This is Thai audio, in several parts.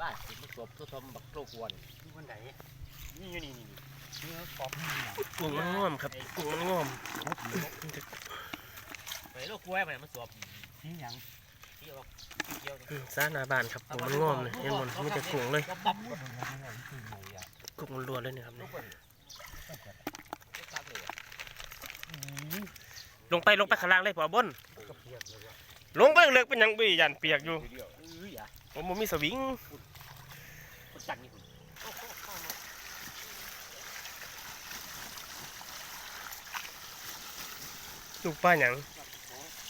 ว่าสิมันสวมตัวทมบักโตกวนนี่มันไหนนี่อยู่นี่นี่นี่มันปอบนี่น่ะกุ้งมันง่วมครับกุ้งมันง่วมไปโลกกล้วยไปมันสวมนี่หยังที่เอาเกี่ยวนี่อืมซ่าหน้าบ้านครับกุ้งมันง่วมเลยเห็นหมดมีแต่กุ้งเลยก็ปั๊บมันเป็นยังไงคือไหนอะกุ้งมันล้วนเลยเนี่ยครับลูเนี่ยกมันลูกซักเลยอะอืมลงไปลงไปข้างล่างเลยพอบนก็เปียกเลยว่ะลงไปเลิกเป็นหยังบียันเปียกอยู่เดียวเอ้ยอย่าผมบ่มีสวิงคน จังนี่คุณโอ้โหเข้ามาลูกป้าหยัง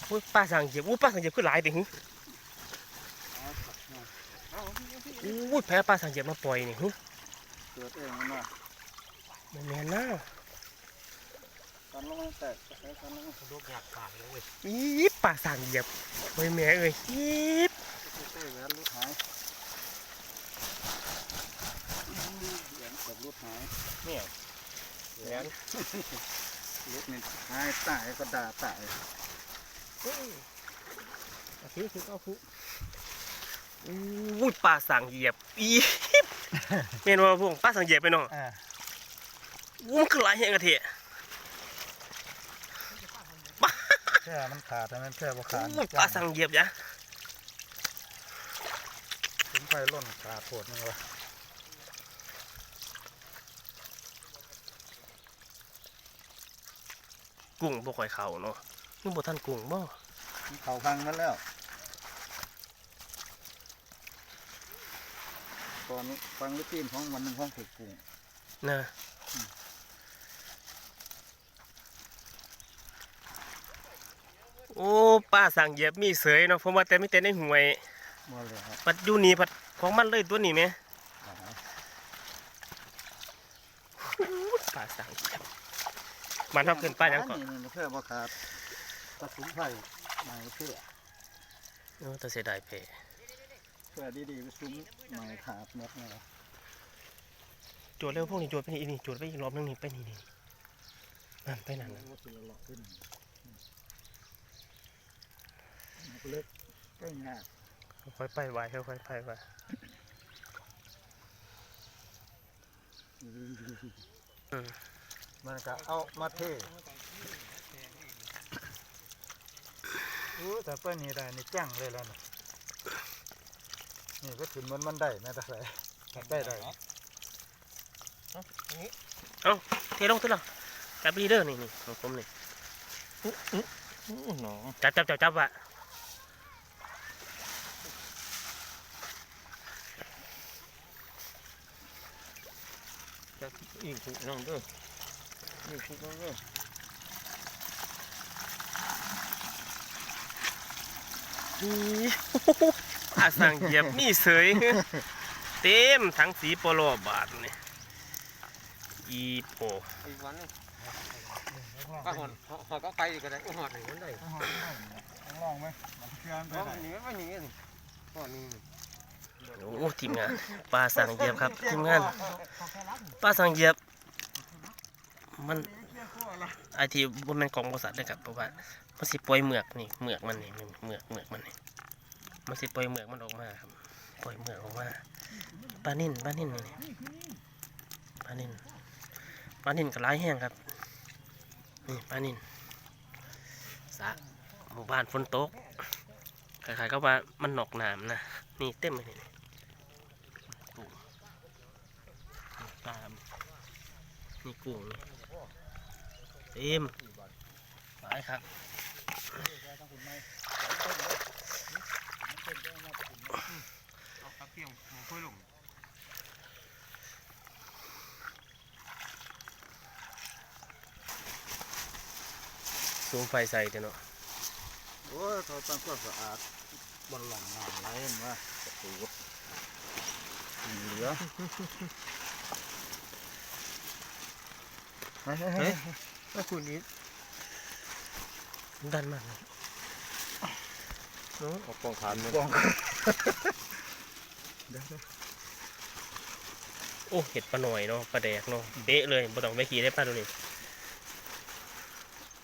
อุ้ยป้าสั่งเหยียบอุ้ยป้าสั่งเหยียบคือหลายติหึเอาพี่เอาพี่อุ้ยแพ้ป้าสั่งเหยียบมาปล่อยนี่หึเกิดเองมันว่ะบ่แม่นนะตอนลงมาแตกแตกตอนลงมาลูกอยากปากเลยเว้ยอีบป้าสั่งเหยียบโอ้ยแม่เอ้ยอีบ เต้แหวนรูดหายแหวนกับรูดหาย เนี่ยแหวนรูดนี่หายตายก็ด่าตายอาคือคือเอาคืออุ้ยป้าสั่งเหยียบอีบแม่นว่าพวกป้าสั่งเหยียบไปเนาะอ่าอุ้ยมันคือหลายแห่งกะเทะแค่มันขาดแต่มันแค่บ่ขาดอุ้ยป้าสั่งเหยียบยะถึงไฟล่นขาดโผดนึงวะ กุ้งบ่ค่อยเข้าเนาะนี่บ่ทันกุ้งบ่มันเขาพังมาแล้วตอนฟังลูกทีมของวันหนึ่งของฝึกกุ้งนะโอ้ป้าสั่งเหยียบมีเสยเนาะผมว่าแต่ไม่แต่ในหวยบ่เลยครับปัดอยู่นี่ปัดของมันเลยตัวนี้แหมอ่าป้าสั่งเหยียบ มันเท่าขึ้นป้าหยังก่อนนี่นี่เพื่อบ่ขาดกระสุนไฟใหม่เพื่อโอ้แต่เสียดายเพเพื่อดีๆกระสุนใหม่ขาดหมดเลยโจดเร็วพวกนี้โจดไปนี่นี่โจดไปอีกรอบนึงนี่ไปนี่นี่นั่นไปนั่นน่ะว่าสิละเลาะขึ้นเล็กก็ยากค่อยๆไปไว้ค่อยๆไปไว้มั มันก็เอามาเทอู้แต่เปิ้นนี่ได้นี่แจังเลยแล้วนี่นี่ก็ถึงมันมันได้แม่ตาใส่ได้ได้เออเทลงเทลงจับดีเด้อนี่นี่ของผมนี่หนอจับจับจับจับวะอีกถูกน้องเด้อ อีกถูกน้องเด้ออีป้าสั่งเหยียบมีเสยเต็มทั้งสีโปโลบาทนี่อีโปอีกวันนึงก็หอนหอนก็ไปก็ได้หอนหนึ่งวันได้ลองไหมมันเชื่อมไปหอนได้หนึ่งไม่หนีนี่หอนนี่โอ้ทีมงานป้าสั่งเหยียบครับทีมงานป้าสั่งเหยียบ มันไอที่บนแมนกองบริษัทนะครับเพราะว่ามันสิปล่อยเหมือกนี่เหมือกมันนี่เหมือกเหมือกมันนี่มันสิปล่อยเหมือกมันออกมาครับปล่อยเหมือกออกมาปลานิ่นปลานิ่นนี่ปลานิ่นปลานิ่นก็หลายแห้งครับนี่ปลานิ่นสะหมู่บ้านฝนตกคล้ายๆก็ว่ามันหนอกหนามนะนี่เต็มเลยนี่กุ้งนี่ปลานี่กุ้งนี่ เต็มหลายครับเอาตะเกียงค่อยลงสูงไฟใส่เด้อเนาะโอ้ยเขาตั้งความสะอาดบนหลังน้ำไหลเห็นว่าประตูเหลือเฮ้ย เฮ้ยเฮ้ยไอ้คุณนี้ดันมากเลยเอาปองขานมันบ้องโอ้เห็ดปลาหน่อยเนาะปลาแดกเนาะเป๊ะเลยบ่ต้องไปขี่ได้ปลาตัวนี้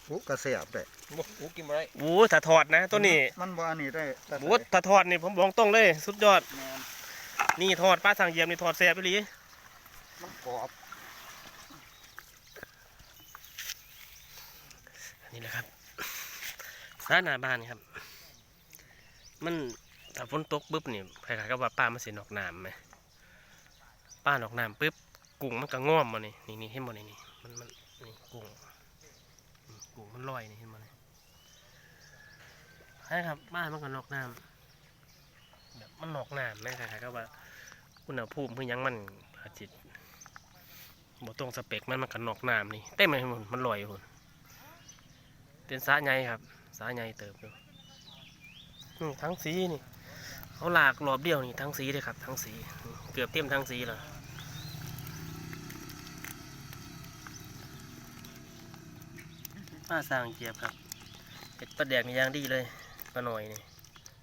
ปุ๊กระเสียบได้บุกกินอะไรโอ้ถ้าถอดนะตัวนี้ มันบ่อันนี้ได้แต่โอ้ถ้าถอดนี่ผมบอกตรงเลย สุดยอดแมนนี่ทอดป้าสั่งเหยียบนี่ทอดแซ่บไปหลีมันกรอบ นี่แหละครับร้านหน้าบ้านครับ มันถ้าฝนตกปุ๊บนี่ใครๆก็ว่าป้ามันสินอกน้ำไหมป้านอกน้ำปุ๊บกุ้งมันก็ง่อมมานี่นี่นี่เห็นบ่นี่นี่มันมันนี่กุ้งกุ้งมันลอยนี่เห็นบ่นี่ใช่ครับบ้านมันก็นอกน้ำแบบมันนอกน้ำนะใครๆก็ว่าอุณหภูมิเพื่อยังมันอาจจิบ่ตรงสเปคมันมันก็นอกน้ำนี่เต็มเลยมันมันลอยอยู่ เป็นสาใหญ่ครับ สาใหญ่เติบอยู่นี่ทั้งสีนี่ เขาหลากรอบเดียวนี่ทั้งสีเลยครับทั้งสี เกือบเต็มทั้งสีเลยป้าสร้างเจียบครับ เป็ดปลาแดกนี่อย่างดีเลยปลาหน่อยนี่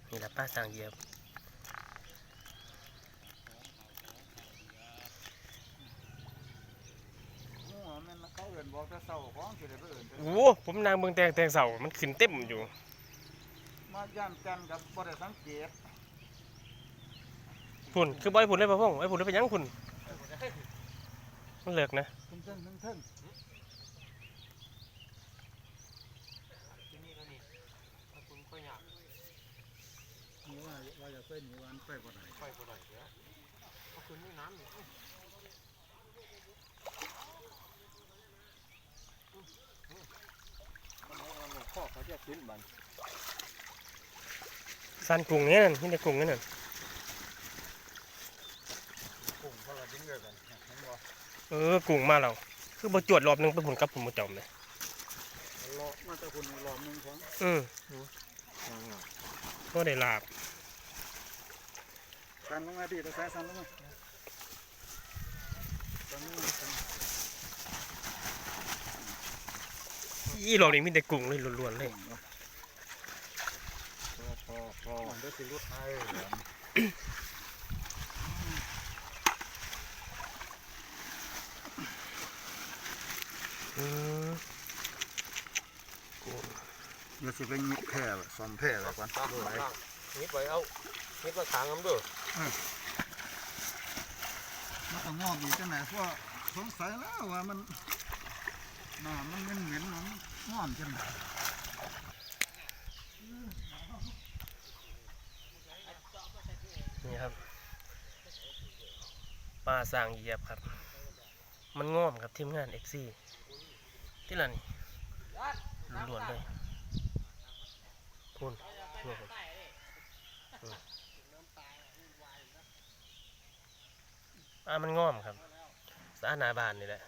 นี่แหละป้าสร้างเจียบ หัวมันเขาเอื่น บอกจะเศร้าของสิได้ไปเอื่นโอ้ผมนางเมืองแตงแตงเสามันขึ้นเต็มอยู่ มาย่านจันกับบ่ได้สังเกตพุ่นคือบ่อยพุ่นเลยป่ะพ่องไอ้พุ่นเลยไปยังพุ่นมันเลิกนะทึ่งทึ่งทึ่งทึ่งที่นี่แล้วนี่ถ้าคุณก็อยากนี่ว่าว่าอย่าไปหนีวันไปบ่ได้ไปบ่ได้เดี๋ยวเอาคุณนี่น้ำนี่มันเอาหนูข้อเขาจะขึ้นบัน สันกุ้งเนี่ยนั่นนี่แต่กุ้งเนี่ยนั่นปุ่งเขาละดิ้งเลยกันเห็นบ่เออกุ้งมาแล้วคือบ่จวดรอบหนึงไปพุ่นกับผมบ่จอมเลยรอมาแต่คนรอบหนึงของอืมก็ได้ลาบสันลงมาดิตะแซ่สันลงมาสันลงมา สันอีรอบนี้มีแต่กุ้งเลยล้วนๆเลยพอพอพอได้สิรุดไทยอืมอย่าสิไปยิบแพร่ซ่อมแพร่แล้วก่อนตั้งไหลตั้งนิดไว้เอานิดมาขางน้ำเด้อมันต้องงอกอีกจังไหนเพราะว่าสงสัยแล้วว่ามันน้ำมันเหม็นๆมัน งอมจังนี่ครับปลาสร้างเหยียบครับ มันง่อมครับทีมงานเอ็กซีที่ละนี่ล้วนเลยพุ่นทั่วพุ่นอืมปลามันง่อมครับสาหนาบานนี่แหละ